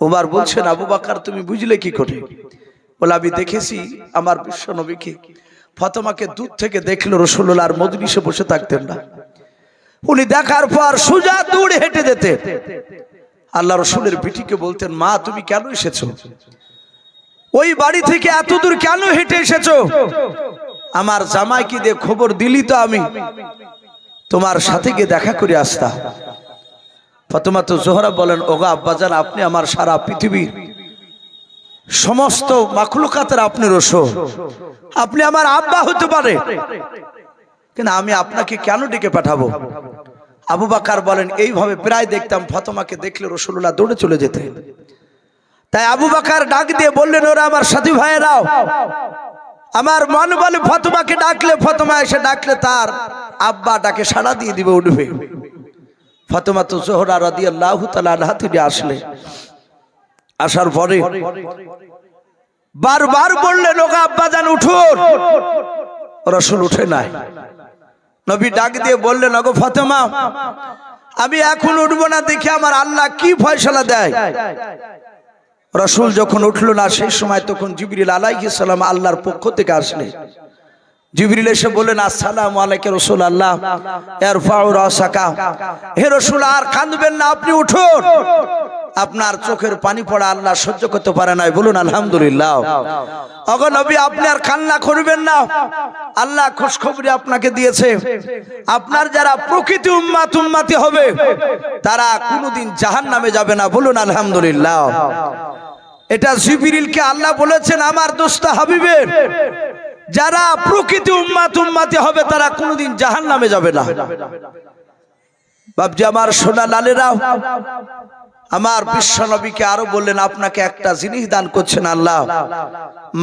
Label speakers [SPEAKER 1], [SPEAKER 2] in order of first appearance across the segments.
[SPEAKER 1] ওবার বলছেন, আবু বাকার, তুমি বুঝলে কি করে বলে, আমি দেখেছি আমার বিশ্ব নবীকে। ফতমাকে দূর থেকে দেখল রসুল্লাহ মজলিসে বসে থাকতেন না। উনি দেখার পর সুজা দৌড়ে হেঁটে যেতে আল্লাহ রসুলের পিঠিকে বলতেন, মা, তুমি কেন এসেছ? ওই বাড়ি থেকে এত দূর কেন হেঁটে এসেছ? আমার জামাইকে দিয়ে খবর দিলি তো আমি। তোমার সাথে গিয়ে দেখা করে আসতা। ফতমা তো জোহরা বলেন, ওগা আব্বাজান আপনি আমার সারা পৃথিবীর সমস্ত মাখলুকাতের আপনি রসো আপনি আমার আব্বা হতে পারে। কিন্তু আমি আপনাকে কেন ডেকে পাঠাবো? আবু বাকার বলেন, এইভাবে প্রায় দেখতাম ফতমাকে দেখলে রসুল্লাহ দৌড়ে চলে যেতে। তাই আবু বাকার ডাক দিয়ে বললেন, ওরা আমার সাথী ভাইয়েরাও, আমার মন বলে ফতমাকে ডাকলে, ফতমা এসে ডাকলে তার আব্বা ডাকে সাড়া দিয়ে দিবে উঠবে। ফতমা তো জোহরা রাদি আল্লাহ তালা তিনি আসলে। আসার পরে বারবার বললেন ওকে আব্বা যান উঠুন। রসুল উঠে নাই। নবী ডাক দিয়ে বললেন, ওগো ফতেমা, আমি এখন উঠবো না, দেখি আমার আল্লাহ কি ফয়সলা দেয়। রসুল যখন উঠল না, সেই সময় তখন জিবরিল আলাইহিস সালাম আল্লাহর পক্ষ থেকে আসলে জিবরিল এসে বললেন, আসসালাম আলাইকে রসুল আল্লাহ হে রসুল, আর কাঁদবেন না, আপনি উঠুন। আপনার চোখের পানি পড়া আল্লাহ সহ্য করতে পারে নাই। বলুন, আলহামদুলিল্লাহ। অগ নবী, আপনি আর কান্না করবেন না। আল্লাহ খুশখবরি আপনাকে দিয়েছে। আপনার যারা প্রকৃতি উম্মাত, উম্মাতি হবে, তারা কোনোদিন জাহান নামে যাবে না। বলুন, আলহামদুলিল্লাহ। এটা জিবিরিলকে আল্লাহ বলেছেন, আমার দোস্ত হাবিবের। যারা প্রকৃতি উম্মাত উম্মাতি হবে, তারা কোনোদিন জাহান নামে যাবে না। বাবজি আমার সোনা লালেরাও আমার বিশ্ব নবীকে আরও বললেন, আপনাকে একটা জিনিস দান করছেন আল্লাহ।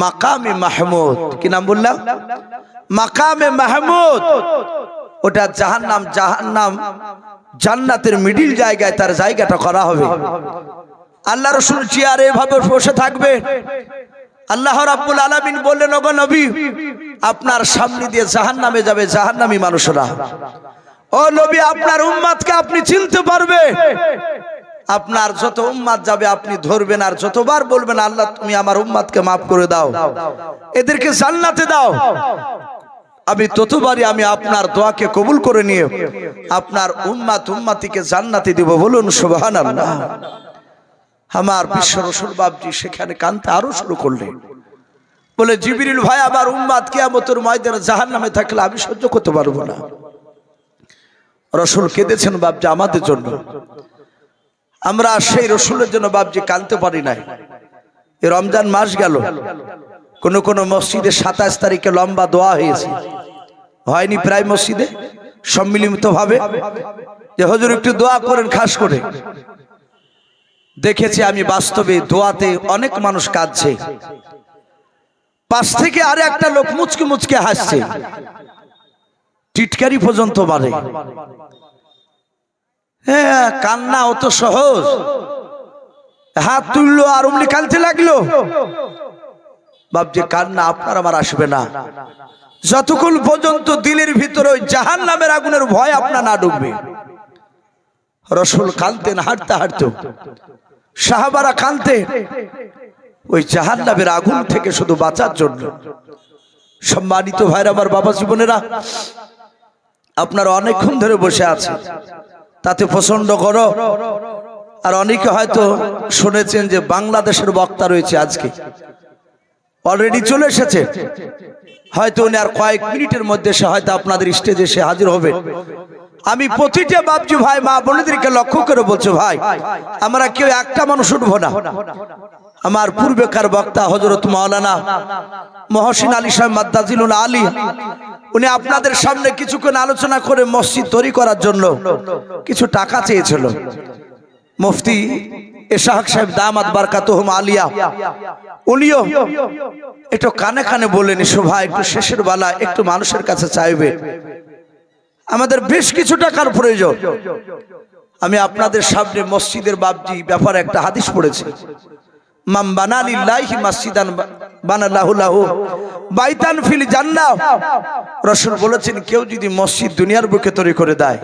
[SPEAKER 1] মাকামে মাহমুদ। কি নাম বললাম? মাকামে মাহমুদ। ওটা জাহান্নাম জাহান্নাম, জান্নাতের মিডিল জায়গায় তার জায়গাটা করা হবে। আল্লাহ রসুল চেয়ারে এভাবে বসে থাকবে। আল্লাহ রাব্বুল আলামিন বললেন, ওগো নবী, আপনার সামনে দিয়ে জাহান্নামে যাবে জাহান্নামী মানুষরা। ও নবী, আপনার উম্মাদকে আপনি চিনতে পারবে আপনার যত উম্মাদ যাবে, আপনি ধরবেন আর যতবার বলবেন, আল্লাহ, তুমি আমার উম্মাদকে মাফ করে দাও। এদেরকে জান্নাতে দাও। আমি ততবারই আমি আপনার দোয়াকে কবুল করে নিয়ে আপনার উম্মাত উম্মাতিকে জান্নাতে দিব বলুন, সুবহানাল্লাহ। আমার বিশ্ব রসুল বাবজি সেখানে কানতে আরও শুরু করলেন। বলে জিবিরিল ভাই আবার উম্মাদ কিয়ামতের ময়দানে জাহান নামে থাকলে আমি সহ্য করতে পারব না। রসুল কেঁদেছেন বাবজি আমাদের জন্য। আমরা সেই রসুলের জন্য বাবজি কানতে পারি নাই। এ রমজান মাস গেল। কোন কোন মসজিদে সাতাশ তারিখে লম্বা দোয়া হয়েছে। হয়নি প্রায় মসজিদে সম্মিলিত ভাবে যে হজুর একটু দোয়া করেন খাস করে। দেখেছি আমি বাস্তবে দোয়াতে অনেক মানুষ কাঁদছে। পাশ থেকে আরে একটা লোক মুচকে মুচকে হাসছে। টিটকারি পর্যন্ত বাড়ে। হ্যাঁ কান্না অত সহজ। হাত তুললো আর অমনি কানতে লাগল। বাবজি কান্না আপনার আমার আসবে না। যতক্ষণ পর্যন্ত দিলের ভিতরে ওই জাহান নামের আগুনের ভয় আপনার না ডুববে। রসুল কানতেন হাঁটতে হাঁটতে। সাহাবারা কানতে ওই জাহান নামের আগুন থেকে শুধু বাঁচার জন্য। সম্মানিত ভাইরা, আমার বাবা জীবনেরা, আপনারা অনেকক্ষণ ধরে বসে আছে তাতে প্রচণ্ড করো আর অনেকে হয়তো শুনেছেন যে বাংলাদেশের বক্তা রয়েছে আজকে। অলরেডি চলে এসেছে। হয়তো উনি আর কয়েক মিনিটের মধ্যে সে হয়তো আপনাদের স্টেজে সে হাজির হবে। আমি প্রতিটা বাবজু ভাই, মা বোনেদেরকে লক্ষ্য করে বলছো, ভাই, আমরা কেউ একটা মানুষ উঠবো না। আমার পূর্বেকার বক্তা হজরত মাওলানা মহসিন আলী সাহেব আলী, উনি আপনাদের সামনে কিছুক্ষণ আলোচনা করে মসজিদ তৈরি করার জন্য কিছু টাকা চেয়েছিল। মুফতি এশাহাক সাহেব দামাত বারকাতুহুম আলিয়া, উনিও একটু কানে কানে বললেন শোভা একটু শেষের বেলা একটু মানুষের কাছে চাইবে। আমাদের বেশ কিছু টাকার প্রয়োজন। আমি আপনাদের সামনে মসজিদের বাবজি ব্যাপারে একটা হাদিস পড়েছি। মাম মাসজিদান লাহু বলেছেন, কেউ যদি মসজিদ দুনিয়ার বুকে তৈরি করে দেয়,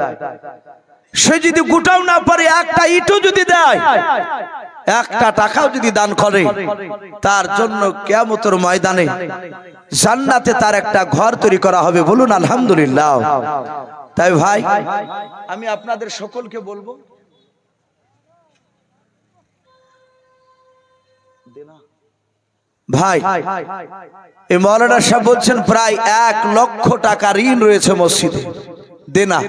[SPEAKER 1] সে যদি গোটাও না পারে, একটা ইটও যদি দেয় একটা টাকাও যদি দান করে, তার জন্য কেয়ামতের ময়দানে জান্নাতে তার একটা ঘর তৈরি করা হবে বলুন আলহামদুলিল্লাহ। তাই ভাই, আমি আপনাদের সকলকে বলব, ভাই, এই মৌলানা সাহেব বলছেন প্রায় এক লক্ষ টাকা ঋণ রয়েছে মসজিদে। দেনা।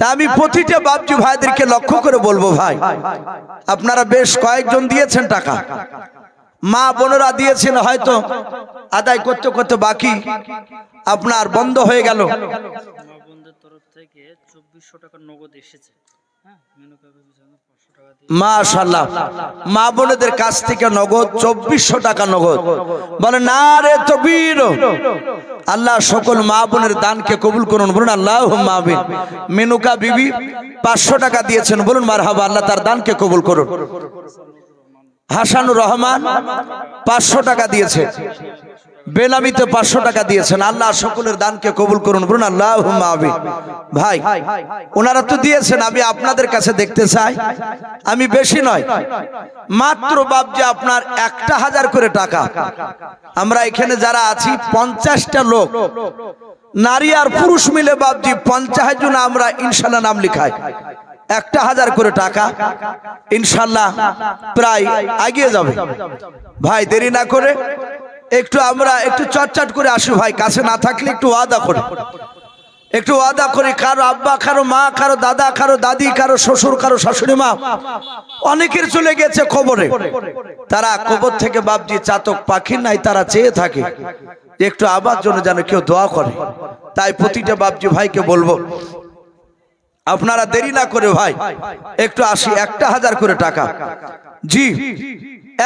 [SPEAKER 1] তা আমি প্রতিটা বাপজি ভাইদেরকে লক্ষ্য করে বলব ভাই আপনারা বেশ কয়েকজন দিয়েছেন টাকা। মা বোনরা দিয়েছেন হয়তো আদায় করতে করতে বাকি। আপনার বন্ধ হয়ে গেল।
[SPEAKER 2] মা বোনদের তরফ থেকে চব্বিশশো টাকা নগদ এসেছে। হ্যাঁ
[SPEAKER 1] মাশাল্লাহ মা বোনেদের কাছ থেকে নগদ চব্বিশশো টাকা নগদ। বলে, না রে আল্লাহ সকল মা বোনের দানকে কবুল করুন। বলুন আল্লাহ মাহবিন মেনুকা বিবি পাঁচশো টাকা দিয়েছেন। বলুন মার হাবা আল্লাহ তার দানকে কবুল করুন। হাসানুর রহমান পাঁচশো টাকা দিয়েছে। বেনামিতে পাঁচশো টাকা দিয়েছেন। আল্লাহ সকলের দানকে কবুল করুন। বলুন আল্লাহ ভাই, ওনারা তো দিয়েছেন, আমি আপনাদের কাছে দেখতে চাই। আমি বেশি নয়, মাত্র বাবজি আপনার একটা হাজার করে টাকা। আমরা এখানে যারা আছি, পঞ্চাশটা লোক। নারী আর পুরুষ মিলে বাবজি পঞ্চাশ জন আমরা ইনশাল্লাহ নাম লিখাই। একটা হাজার করে টাকা, ইনশাল্লাহ প্রায় এগিয়ে যাবে। ভাই, দেরি না করে একটু আমরা একটু চটচট করে আসি ভাই, কাছে না থাকলে একটু ওয়াদা করি। একটু ওয়াদা করি, কারও আব্বা, কারও মা, কারও দাদা, কারও দাদি, কারও শ্বশুর, কারও শাশুড়ি মা, অনেকের চলে গেছে খবরে তারা কবর থেকে বাপজি চাতক পাখি নাই, তারা চেয়ে থাকে একটু আবার জন্য যেন কেউ দোয়া করে। তাই প্রতিটা বাপজি ভাইকে বলব, আপনারা দেরি না করে ভাই, একটু আসি, একটা হাজার করে টাকা। জি।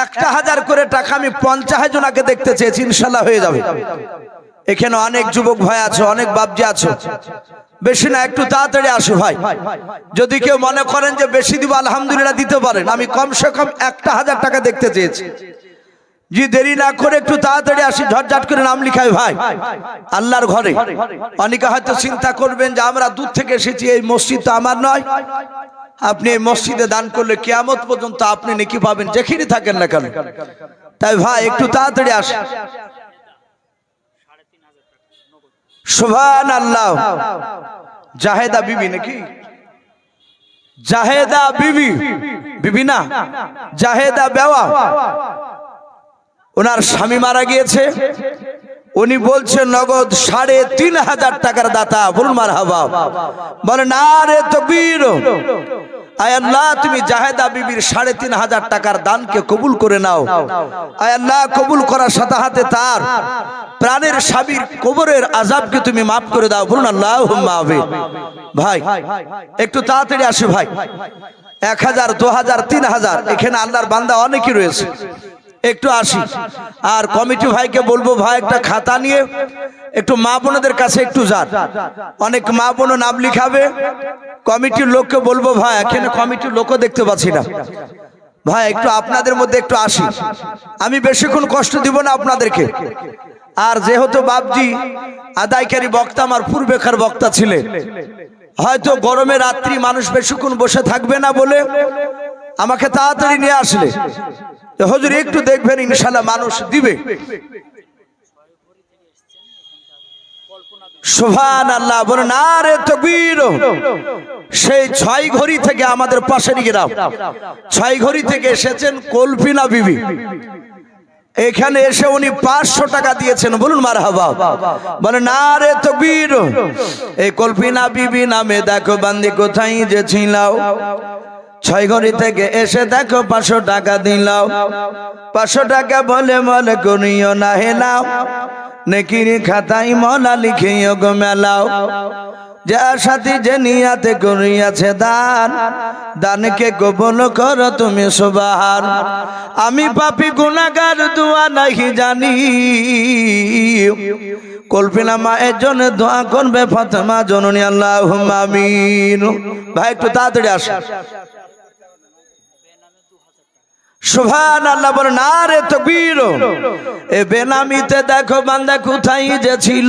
[SPEAKER 1] একটা হাজার করে টাকা আমি পঞ্চাশ জনাকে দেখতে চেয়েছি, ইনশাল্লাহ হয়ে যাবে। এখানে অনেক যুবক ভাই আছে, অনেক বাবজি আছে। বেশি না, একটু তাড়াতাড়ি আসো ভাই। যদি কেউ মনে করেন যে বেশি দিব, আলহামদুলিল্লাহ দিতে পারেন। আমি কমসে কম একটা হাজার টাকা দেখতে চেয়েছি। জি, দেরি না করে একটু তাড়াতাড়ি আসি, ঝটঝট করে নাম লিখাই ভাই। আল্লাহর ঘরে। অনেকে হয়তো চিন্তা করবেন যে আমরা দূর থেকে এসেছি, এই মসজিদ তো আমার নয়। আপনি এই মসজিদে দান করলে কেয়ামত পর্যন্ত আপনি নাকি পাবেন যেখানে থাকেন না কেন? তাই ভাই একটু তাড়াতাড়ি আসে সুভান আল্লাহ জাহেদা বিবি নাকি? জাহেদা বিবি। বিবি না? জাহেদা বেওয়া। ওনার স্বামী মারা গিয়েছে। উনি বলছে নগদ সাড়ে তিন হাজার টাকার দাতা বলুন মার হাবা বলে, না রে আয় আল্লাহ, তুমি জাহেদা বিবির সাড়ে তিন হাজার টাকার দানকে কবুল করে নাও। কবুল করার সাথে হাতে তার। প্রাণের কবরের আজাবকে তুমি মাফ করে দাও। বলুন আল্লাহ ভাই, একটু তাড়াতাড়ি আসে ভাই। এক হাজার, দু হাজার, তিন হাজার, এখানে আল্লাহর বান্দা অনেকই রয়েছে। একটু আসি। আর কমিটি ভাইকে বলব, ভাই, একটা খাতা নিয়ে একটু মা বোনদের কাছে একটু যান। অনেক মা বোনও নাম লিখাবে। কমিটির লোককে বলব, ভাই, এখানে কমিটির লোকও দেখতে পাচ্ছি না। ভাই, একটু আপনাদের মধ্যে একটু আসি। আমি বেশিক্ষণ কষ্ট দিব না আপনাদেরকে। আর যেহেতু বাপজি আদায়কারী বক্তা, আমার পূর্বেকার বক্তা ছিলেন, হয়তো গরমে রাত্রি মানুষ বেশিক্ষণ বসে থাকবে না বলে আমাকে তাড়াতাড়ি নিয়ে আসলে। হুজুর, একটু দেখবেন ইনশাল্লাহ মানুষ দিবে। সোভান আল্লাহ বলে না রে তকবীর। সেই ছয় ঘড়ি থেকে আমাদের পাশের গ্রাম ছয় ঘড়ি থেকে এসেছেন কল্পিনা বিবি। এখানে এসে উনি পাঁচশো টাকা দিয়েছেন, বলুন মার হাবা বলে না রে তকবীর। এই কল্পিনা বিবি নামে দেখো, বান্দি কোথায় যে ছিলাও। ছয় ঘড়ি থেকে এসে দেখো পাঁচশো টাকা দিলাও পাঁচশো টাকা বলে মনে করিও না। হেলাও নেকির খাতাই মলা লিখিও গো মেলাও। যা সাথী যে নিয়াতে করিয়াছে দান, দানকে কবল করো তুমি সুবাহার আমি পাপি গুণাগার দোয়া নাহি জানি। কল্পিনা মায়ের জন্য দোয়া করবে, ফাতেমা জননী আল্লাহ আমিন। ভাই, একটু তাড়াতাড়ি আসো। সুভান আল্লাহ বলে, না রে তকবীর, এ বেনামিতে দেখো বান্দা কোথায় যে ছিল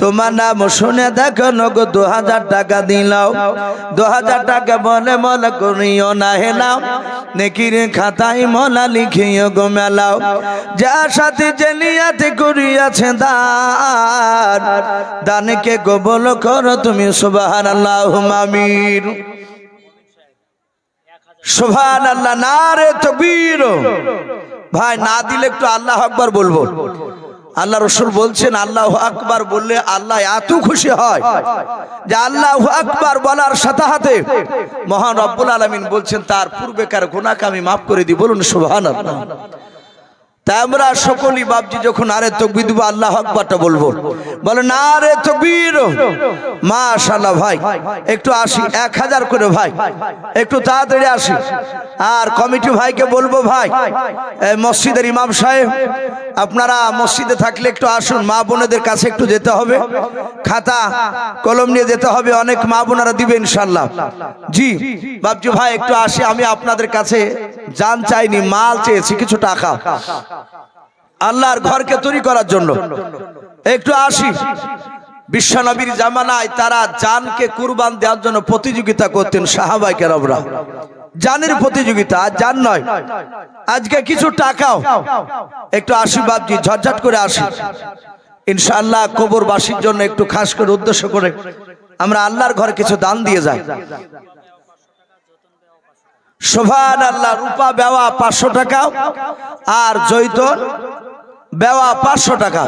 [SPEAKER 1] তোমার নাম শুনে দেখো নগো দু হাজার টাকা দিলাও। দু হাজার টাকা বলে মনে করিও না হেলাও নেকির খাতায় মলা লিখিও গো মেলাও। যার সাথে জেলিয়াতে করিয়াছে দান। দানকে গোবল করো তুমি সুবাহান আল্লাহ মামির সোভান আল্লাহ না রে তকবীর। ভাই, না দিলে একটু আল্লাহ আকবার বলব। আল্লাহ রসুল বলছেন, আল্লাহ আকবার বললে আল্লাহ এত খুশি হয় যে আল্লাহ আকবার বলার সাথে হাতে মহান রব্বুল আলমিন বলছেন, তার পূর্বেকার গোনাকে আমি মাফ করে দিই। বলুন সোভান আল্লাহ তাই আমরা সকলই বাপজি যখন আরে তকবির দিব, আল্লাহ আকবারটা বলব। বলে, না রে তকবির মাশাল্লাহ ভাই, একটু আসি, এক হাজার করে ভাই, একটু তাড়াতাড়ি আসি। আর কমিটি ভাইকে বলব, ভাই মসজিদের ইমাম সাহেব, আপনারা মসজিদে থাকলে একটু আসুন, মা বোনেদের কাছে একটু যেতে হবে। খাতা, কলম নিয়ে যেতে হবে, অনেক মা বোনারা দিবে ইনশাল্লাহ জি বাপজি ভাই, একটু আসি, আমি আপনাদের কাছে, জান চাইনি, মাল চেয়েছি, কিছু টাকা। আল্লাহর ঘরকে তৈরি করার জন্য। একটু আসি। বিশ্বনবীর জামানায় তারা জানকে কুরবান দেওয়ার জন্য প্রতিযোগিতা করতেন সাহাবাই কেরবরা জানের প্রতিযোগিতা আর জান নয়। আজকে কিছু টাকাও। একটু আসি বাবজি ঝটঝট করে আসি। ইনশাআল্লাহ কবরবাসীর জন্য একটু খাস করে উদ্দেশ্য করে আমরা আল্লাহর ঘরে কিছু দান দিয়ে যাই। সোভান আল্লাহ রূপা বেওয়া পাঁচশো টাকা আর জৈতন বেওয়া পাঁচশো টাকা।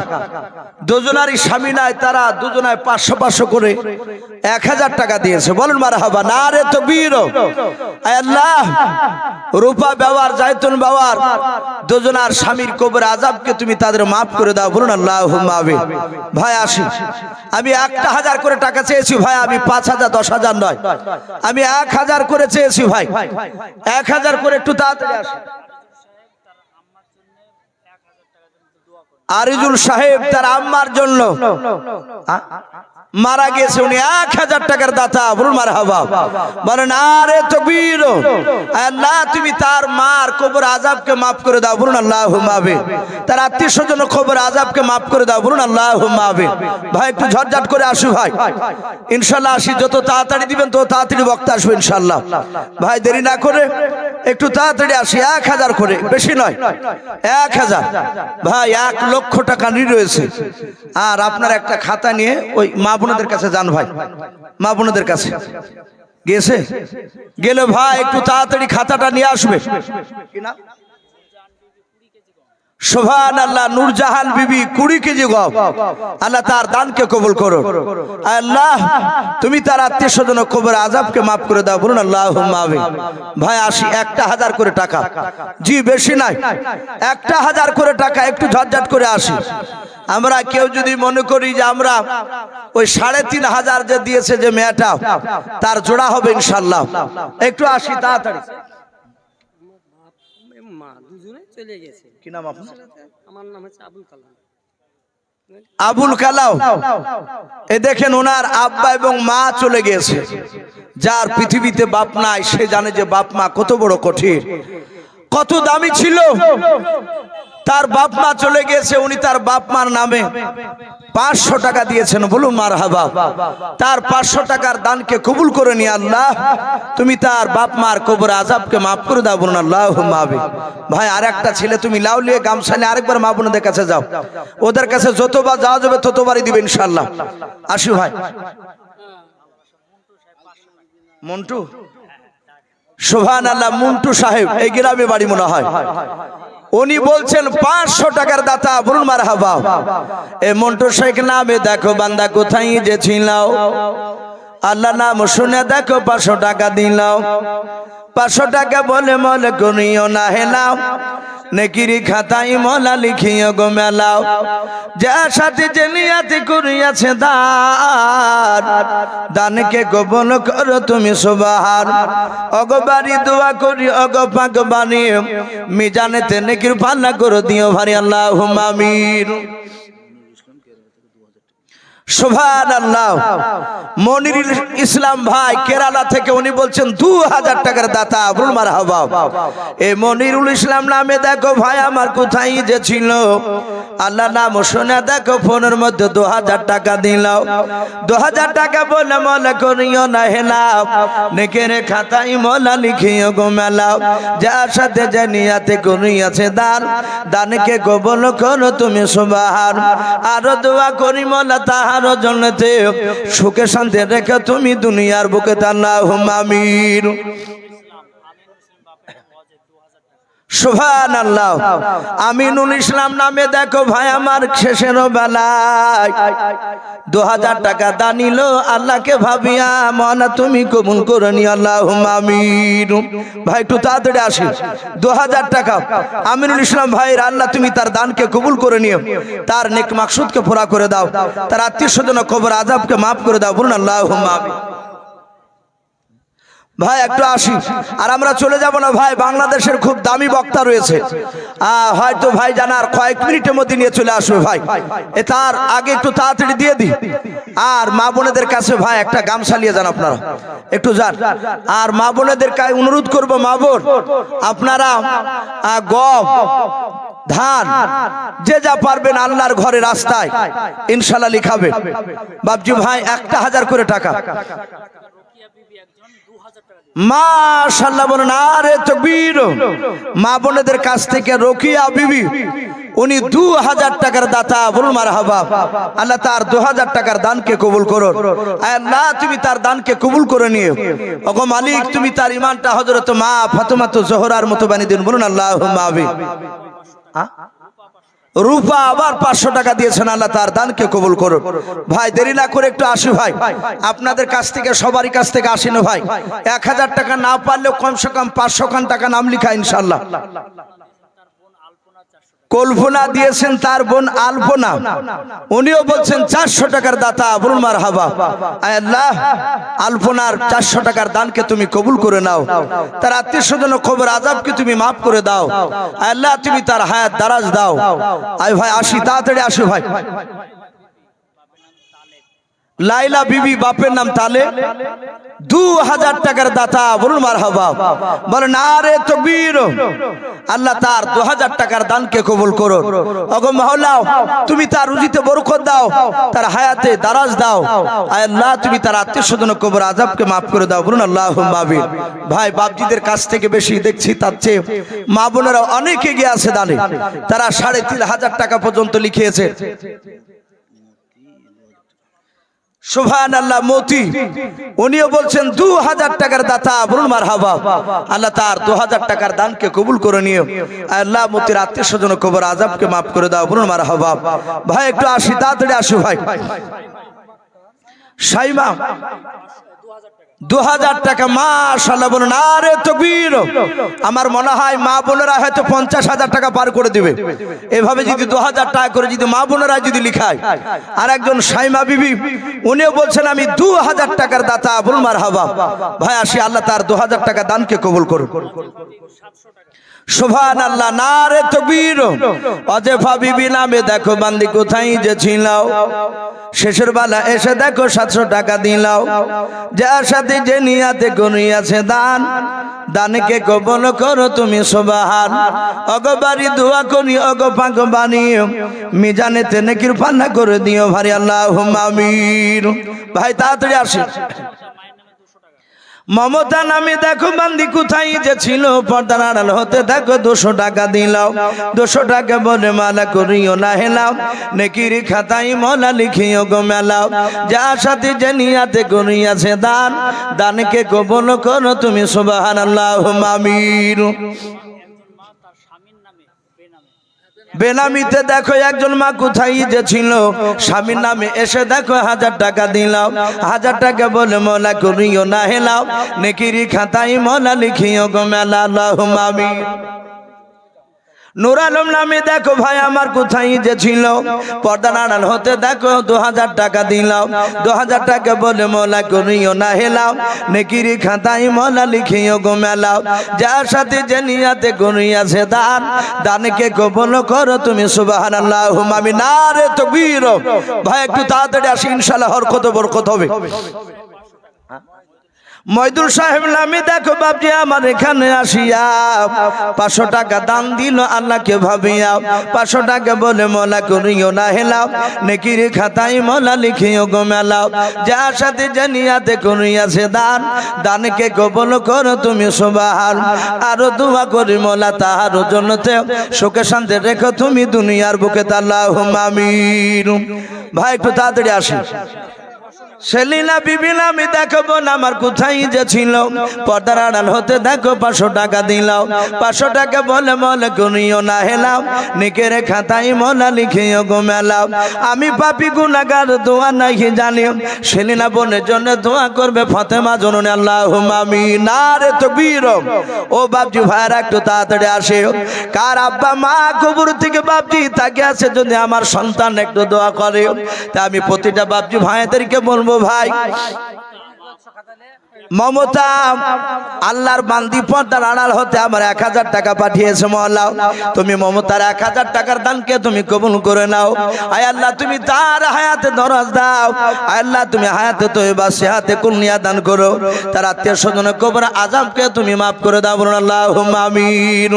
[SPEAKER 1] দুজনারই স্বামী নাই, তারা দুজনায় পাঁচশো পাঁচশো করে এক হাজার টাকা দিয়েছে। বলুন মারা হাবা না রে তো বীর। রূপা ব্যবহার জায়তুন ব্যবহার দুজনার স্বামীর কবর আজাবকে তুমি তাদের মাফ করে দাও। বলুন আল্লাহ মাবে ভাই, আসি। আমি একটা হাজার করে টাকা চেয়েছি ভাই, আমি পাঁচ হাজার, দশ হাজার নয়। আমি এক হাজার করে চেয়েছি ভাই। এক হাজার করে একটু তাড়াতাড়ি আসি আরিজুল সাহেব তার আম্মার জন্য। মারা গেছে উনি এক হাজার টাকার দাতা বলুন মার হাবা বলেন, আরে তো বীর না তুমি তার মার কবর আজাবকে মাফ করে দাও, বলুন আল্লাহ মাবে তার আত্মীয় স্বজন কবর আজাবকে মাফ করে দাও, বলুন আল্লাহ মাবে ভাই, একটু ঝটঝট করে আসু, ভাই। ইনশাল্লাহ আসি, যত তাড়াতাড়ি দিবেন, তত তাড়াতাড়ি বক্তা আসবে, ইনশাল্লাহ। ভাই, দেরি না করে একটু তাড়াতাড়ি আসি, এক হাজার করে, বেশি নয়, এক হাজার। ভাই, এক লক্ষ টাকা নিয়ে রয়েছে। আর আপনার একটা খাতা নিয়ে ওই মা বোনদের কাছে যান ভাই, মা বোনদের কাছে। গেছে? গেলে ভাই, একটু তাড়াতাড়ি খাতাটা নিয়ে আসবে। সোহান আল্লাহ নূরজাহান বিবি কুড়ি কেজি গম। আল্লাহ তার দানকে কবুল করো আল্লাহ তুমি তার আত্মীয় স্বজন কবর আজাবকে মাফ করে দাও বলুন আল্লাহ ভাই আসি একটা হাজার করে টাকা। জি বেশি নাই। একটা হাজার করে টাকা একটু ঝটঝট করে আসি। আমরা কেউ যদি মনে করি যে আমরা ওই সাড়ে তিন হাজার যে দিয়েছে যে মেয়েটা তার জোড়া হবে ইনশাল্লাহ একটু আসি তাড়াতাড়ি।
[SPEAKER 3] চলে গেছে।
[SPEAKER 1] কি নাম আপনার?
[SPEAKER 3] আমার নাম হচ্ছে আবুল কালাম।
[SPEAKER 1] আবুল কালাও এ দেখেন ওনার আব্বা এবং মা চলে গেছে। যার পৃথিবীতে বাপ নাই সে জানে যে বাপ মা কত বড় কঠিন। কত দামি ছিল। তার বাপ মা চলে গিয়েছে, উনি তার বাপ মার নামে পাঁচশো টাকা দিয়েছেন, বলুন মার হাবা তার পাঁচশো টাকার দানকে কবুল করে নিয়ে আল্লাহ, তুমি তার বাপ মার কবর আজাবকে মাফ করে দাও বলুন আল্লাহ মাবে ভাই আর একটা ছেলে তুমি লাউ লিয়ে গামছা নিয়ে আরেকবার মা বোনদের কাছে যাও। ওদের কাছে যতবার যাওয়া যাবে ততবারই দিবে ইনশাল্লাহ আসি ভাই। মন্টু? সোহান আল্লাহ মন্টু সাহেব, এই গ্রামে বাড়ি মনে হয়। উনি বলছেন, পাঁচশো টাকার দাতা, বলুন মার হাবা এ মন্টু শেখ নামে, দেখো বান্দা কোথায় যে ছিলাও আল্লাহ নাম শুনে দেখো, পাঁচশো টাকা দিলাও। পাঁচশো টাকা বলে মনে করিও না হেলাও নেকিরি খাতাই মলা লিখিও গো মেলাও। যা সাথে যে নিয়াতি করিয়াছে দান। দানকে গোপন করো তুমি সুবাহার অগবারি দোয়া করি, অগ পাক বানি মিজানেতে নেকির পাল্লা করো দিও ভারি আল্লাহ মামির সোভান ইসলাম ভাই কেরালা থেকে উনি বলছেন দু হাজার টাকার দাতা বলুন মার এ মনিরুল ইসলাম নামে দেখো ভাই, আমার কোথায় যে ছিল? আল্লাহ নাম শুনে দেখো, ফোনের মধ্যে দু হাজার টাকা দিলাম দু হাজার টাকা বলে মনে করিও না হেলাম নেকেরে খাতাই মোলা লিখিও গো মেলাও যার সাথে যে নিয়াতে করিয়াছে দান। দানকে গোবল করো তুমি সুবাহার আরও দোয়া করি মোলা তাহার জন্যতে সুখে শান্তি রেখে তুমি দুনিয়ার বুকে তার নাম আমির সুভান আল্লাহ আমিনুল ইসলাম নামে দেখো ভাই আমার শেষের বেলায়। দু হাজার টাকা দানিল আল্লাহকে ভাবিয়া মনা তুমি কবুল করে নি আল্লাহ আমিন। ভাই একটু তাড়াতাড়ি আসি। দু হাজার টাকা। আমিনুল ইসলাম ভাইয়ের আল্লাহ তুমি তার দানকে কবুল করে নিও। তার নেক মাকসুদকে পুরা করে দাও। তার আত্মীয় স্বজন কবর আজাবকে মাফ করে দাও। বলুন আল্লাহ আমিন। ভাই, একটু আসি। আর আমরা চলে যাব না ভাই, বাংলাদেশের খুব দামি বক্তা রয়েছে। হয়তো ভাই জানার কয়েক মিনিটের মধ্যে নিয়ে চলে আসবে ভাই। এ, তার আগে একটু তাড়াতাড়ি দিয়ে দিই। আর মা বোনেদের কাছে ভাই, একটা গামছা নিয়ে যান আপনারা। একটু যান। আর মা বোনেদের কাছে অনুরোধ করব, মা বোন, আপনারা গম, ধান, যে যা পারবেন আল্লাহর ঘরে রাস্তায় ইনশাল্লাহ লিখাবেন বাবজি ভাই, একটা হাজার করে টাকা। মাশাল্লাহ বলেন, আরে তকবীর। মা বোনেদের কাছ থেকে রকিয়া বিবি, উনি দু হাজার টাকার দাতা বলুন মার হাবা আল্লাহ তার দু হাজার টাকার দানকে কবুল করো আল্লাহ, তুমি তার দানকে কবুল করে নিও। ওগো মালিক, তুমি তার ইমানটা হজরত মা ফাতেমা তো জোহরার মতো বানিয়ে দিন। বলুন আল্লাহ মাবি রূপা আবার পাঁচশো টাকা দিয়েছেন, আল্লাহ তার দানকে কবুল করুন ভাই, দেরি না করে একটু আসি ভাই। আপনাদের কাছ থেকে, সবারই কাছ থেকে আসি না ভাই। এক হাজার টাকা না পারলেও কমসে কম পাঁচশো খান টাকা নাম লিখা ইনশাল্লাহ কল্পনা দিয়েছেন তার বোন আলপনা। উনিও বলছেন, চারশো টাকার দাতা বলুন মার হাবা আল্লাহ, আলপনার চারশো টাকার দানকে তুমি কবুল করে নাও। তার আত্মীয় স্বজন খবর আজাবকে তুমি মাফ করে দাও। আল্লাহ, তুমি তার হায়াত দারাজ দাও। আয় ভাই, আসি, তাড়াতাড়ি আসো ভাই। লাইলা বিবি বাপের নাম তালে। দু হাজার টাকার দাতা বলুন মার হাবা বলে, না রে তকবীর, আল্লাহ তার দু হাজার টাকার দানকে কবুল করো অগো মহলাও তুমি তার রুজিতে বরকত দাও, তার হায়াতে দারাজ দাও। আল্লাহ, তুমি তার আত্মীয় স্বজন কবর আজাবকে মাফ করে দাও। বলুন আল্লাহ মাবির ভাই, বাপজিদের কাছ থেকে বেশি দেখছি, তার চেয়ে মা বোনেরা অনেক এগিয়ে আছে দানে। তারা সাড়ে তিন হাজার টাকা পর্যন্ত লিখিয়েছে। সুভান আল্লাহ মতি। উনিও বলছেন দু হাজার টাকার দাতা বলুন মার হাবা আল্লাহ তার দু হাজার টাকার দানকে কবুল করে নিও। আল্লাহ মতির আত্মীয় স্বজন কবর আজাবকে মাফ করে দাও বলুন মার হাবা ভাই, একটু আসি, তাড়াতাড়ি আসি, ভাই। সাইমা দু হাজার টাকা মাশাল্লাহ বলুন, আরে তকবীর। আমার মনে হয় মা বোনেরা হয়তো পঞ্চাশ হাজার টাকা পার করে দিবে। এভাবে যদি দু হাজার টাকা করে যদি মা বোনেরা যদি লিখায়, আর একজন সাইমা বিবি, উনিও বলছেন, আমি দু হাজার টাকার দাতা বলুন মার হাবা ভাই, আসি, আল্লাহ তার দু হাজার টাকা দানকে কবুল করুন না রে দেখো বান্দি যে শেষের বেলা এসে দেখো সাতশো টাকা দিলাও। যার সাথে যে নিয়াতে গনিয়াছে দান। দানকে কবল করো তুমি সোবাহান। অগবারি দোয়া করি, অগ পাক বানিও মিজানে তেনে কৃপানা করে দিও ভারি আল্লাহ আমির ভাই, তাড়াতাড়ি আসি। মমতা নামে দেখো বান্দি কোথায়? যে ছিল পর্দার আড়াল হতে দেখো দুশো টাকা দিলাও। দুশো টাকা বলে মালা করিও না হেলাও। নেকির খাতাই মলা লিখিও গো মেলাও। যা সাথে যে নিয়াতে করিয়াছে দান। দানকে কবল করো তুমি সুবাহ আল্লাহ মামির বেনামিতে দেখো একজন মা কোথায় যে ছিল স্বামীর নামে এসে দেখো, হাজার টাকা দিলাম। হাজার টাকা বলে মলা করিও না, হেলাও। নেকিরি খাতাই মলা লিখিও গো মেলা লহমামি মামি নুর আলম নামে দেখো ভাই, আমার কোথায় যে ছিল? পর্দা নাড়াল হতে দেখো দু হাজার টাকা দিলাম। দু হাজার টাকা বলে মোলা করিও না হেলাও। নেকিরি খাতাই মোলা লিখিও গো মেলাও। যার সাথে যে নিয়াতে করিয়াছে দান, দানকে কবল করো তুমি সুবাহান আল্লাহ আমি না রে তো ভাই, একটু তাড়াতাড়ি আসি ইনশাল্লাহ হর কত বরকত হবে। ময়দুল সাহেব নামে দেখো বাপজি, আমার এখানে আসিয়া পাঁচশো টাকা দান দিল, আল্লাহকে ভাবিয়া পাঁচশো টাকা বলে মলা করিও না, হেলাও। নেকির খাতাই মলা লিখিও গো মেলাও। যার সাথে জানিয়াতে করিয়াছে দান, দানকে কবল করো তুমি সবার। আরও দোয়া করি মলা তাহার জন্যতে শোকে শান্তি রেখো তুমি দুনিয়ার বুকে তাল্লাহ আমিন। ভাই, একটু তাড়াতাড়ি আসি। সেলিনা বিবি আমি দেখব না আমার কোথায় যে ছিল। পর্দার আড়াল হতে দেখো, পাঁচশো টাকা দিলাম। পাঁচশো টাকা বলে বলে করিও না, হেলাম। নিকের খাতাই মলা লিখিও গো মেলাও আমি পাপি গুনাগার, দোয়া নাই জানি। সেলিনা বোনের জন্য দোয়া করবে ফতেমা জননে আল্লাহ আমি না রে তো বীর ও বাপজি ভাইরা একটু তাড়াতাড়ি আসে কার আব্বা মা কবর থেকে বাপজি তাকে আছে যদি আমার সন্তান, একটু দোয়া করে তা আমি প্রতিটা বাপজি ভাইদেরকে বলব ভাই হতে আমার এক হাজার টাকা তুমি করে নাও। আয় তুমি তার হায়াতে দাও। আয় আল্লাহ, তুমি হায়াতে তো সে হাতে দান করো। তার আত্মীয় স্বজনের কবর আজাবকে তুমি মাফ করে দাও বলুন আল্লাহ আমিন।